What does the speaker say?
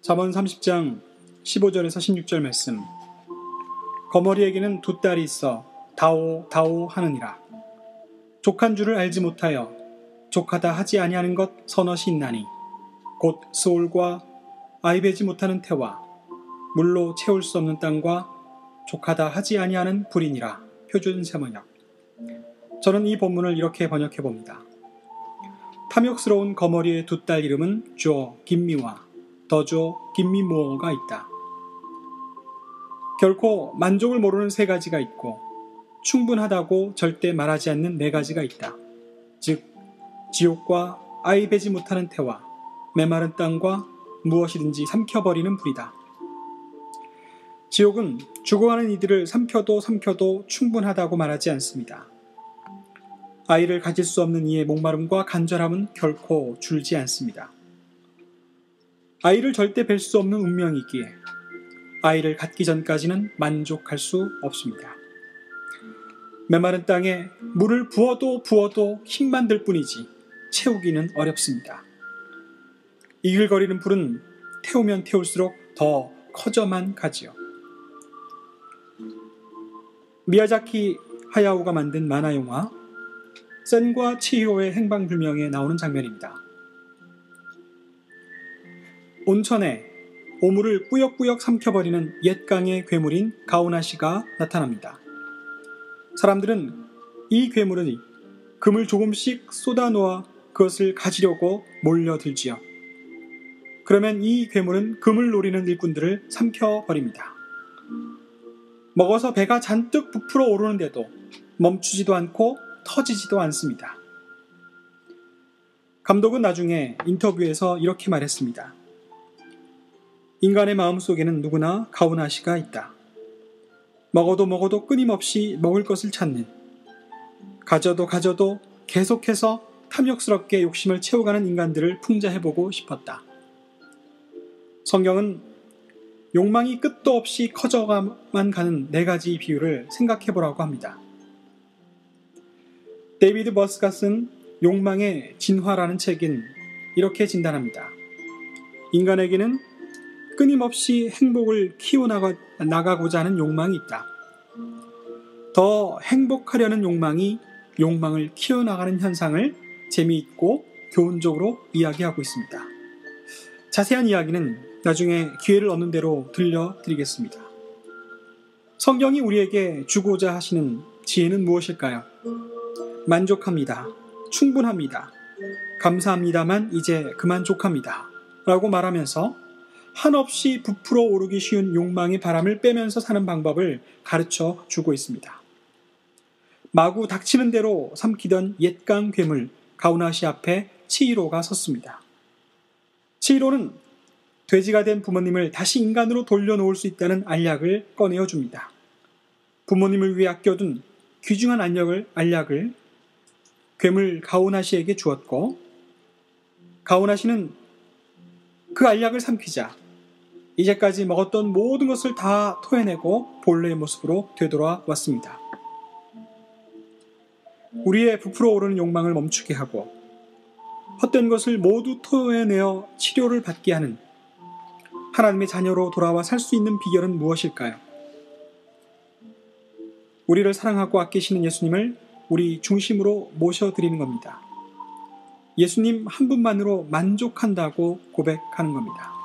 잠언 30장 15절에서 16절 말씀. 거머리에게는 두 딸이 있어 다오 다오 하느니라. 족한 줄을 알지 못하여 족하다 하지 아니하는 것 서넛이 있나니 곧 스올과 아이배지 못하는 태와 물로 채울 수 없는 땅과 족하다 하지 아니하는 불이니라. 표준 세번역. 저는 이 본문을 이렇게 번역해 봅니다. 탐욕스러운 거머리의 두 딸 이름은 주어 김미와 더주어 김미모어가 있다. 결코 만족을 모르는 세 가지가 있고 충분하다고 절대 말하지 않는 네 가지가 있다. 즉 지옥과 아이 배지 못하는 태와 메마른 땅과 무엇이든지 삼켜버리는 불이다. 지옥은 죽어가는 이들을 삼켜도 삼켜도 충분하다고 말하지 않습니다. 아이를 가질 수 없는 이의 목마름과 간절함은 결코 줄지 않습니다. 아이를 절대 뵐 수 없는 운명이기에 아이를 갖기 전까지는 만족할 수 없습니다. 메마른 땅에 물을 부어도 부어도 힘만 들 뿐이지 채우기는 어렵습니다. 이글거리는 불은 태우면 태울수록 더 커져만 가지요. 미야자키 하야오가 만든 만화 영화 센과 치히로의 행방불명에 나오는 장면입니다. 온천에 오물을 뿌역뿌역 삼켜버리는 옛강의 괴물인 가오나시가 나타납니다. 사람들은 이 괴물을 금을 조금씩 쏟아놓아 그것을 가지려고 몰려들지요. 그러면 이 괴물은 금을 노리는 일꾼들을 삼켜버립니다. 먹어서 배가 잔뜩 부풀어 오르는데도 멈추지도 않고 터지지도 않습니다. 감독은 나중에 인터뷰에서 이렇게 말했습니다. 인간의 마음 속에는 누구나 가오나시가 있다. 먹어도 먹어도 끊임없이 먹을 것을 찾는, 가져도 가져도 계속해서 탐욕스럽게 욕심을 채워가는 인간들을 풍자해보고 싶었다. 성경은 욕망이 끝도 없이 커져가만 가는 네 가지 비유를 생각해 보라고 합니다. 데이비드 버스가 쓴 욕망의 진화라는 책은 이렇게 진단합니다. 인간에게는 끊임없이 행복을 키워나가고자 하는 욕망이 있다. 더 행복하려는 욕망이 욕망을 키워나가는 현상을 재미있고 교훈적으로 이야기하고 있습니다. 자세한 이야기는 나중에 기회를 얻는 대로 들려드리겠습니다. 성경이 우리에게 주고자 하시는 지혜는 무엇일까요? 만족합니다. 충분합니다. 감사합니다만 이제 그만 족합니다. 라고 말하면서 한없이 부풀어 오르기 쉬운 욕망의 바람을 빼면서 사는 방법을 가르쳐 주고 있습니다. 마구 닥치는 대로 삼키던 옛강 괴물 가우나시 앞에 치이로가 섰습니다. 치이로는 돼지가 된 부모님을 다시 인간으로 돌려놓을 수 있다는 알약을 꺼내어 줍니다. 부모님을 위해 아껴둔 귀중한 알약을, 알약을 괴물 가오나시에게 주었고 가오나시는 그 알약을 삼키자 이제까지 먹었던 모든 것을 다 토해내고 본래의 모습으로 되돌아 왔습니다. 우리의 부풀어 오르는 욕망을 멈추게 하고 헛된 것을 모두 토해내어 치료를 받게 하는 하나님의 자녀로 돌아와 살 수 있는 비결은 무엇일까요? 우리를 사랑하고 아끼시는 예수님을 우리 중심으로 모셔드리는 겁니다. 예수님 한 분만으로 만족한다고 고백하는 겁니다.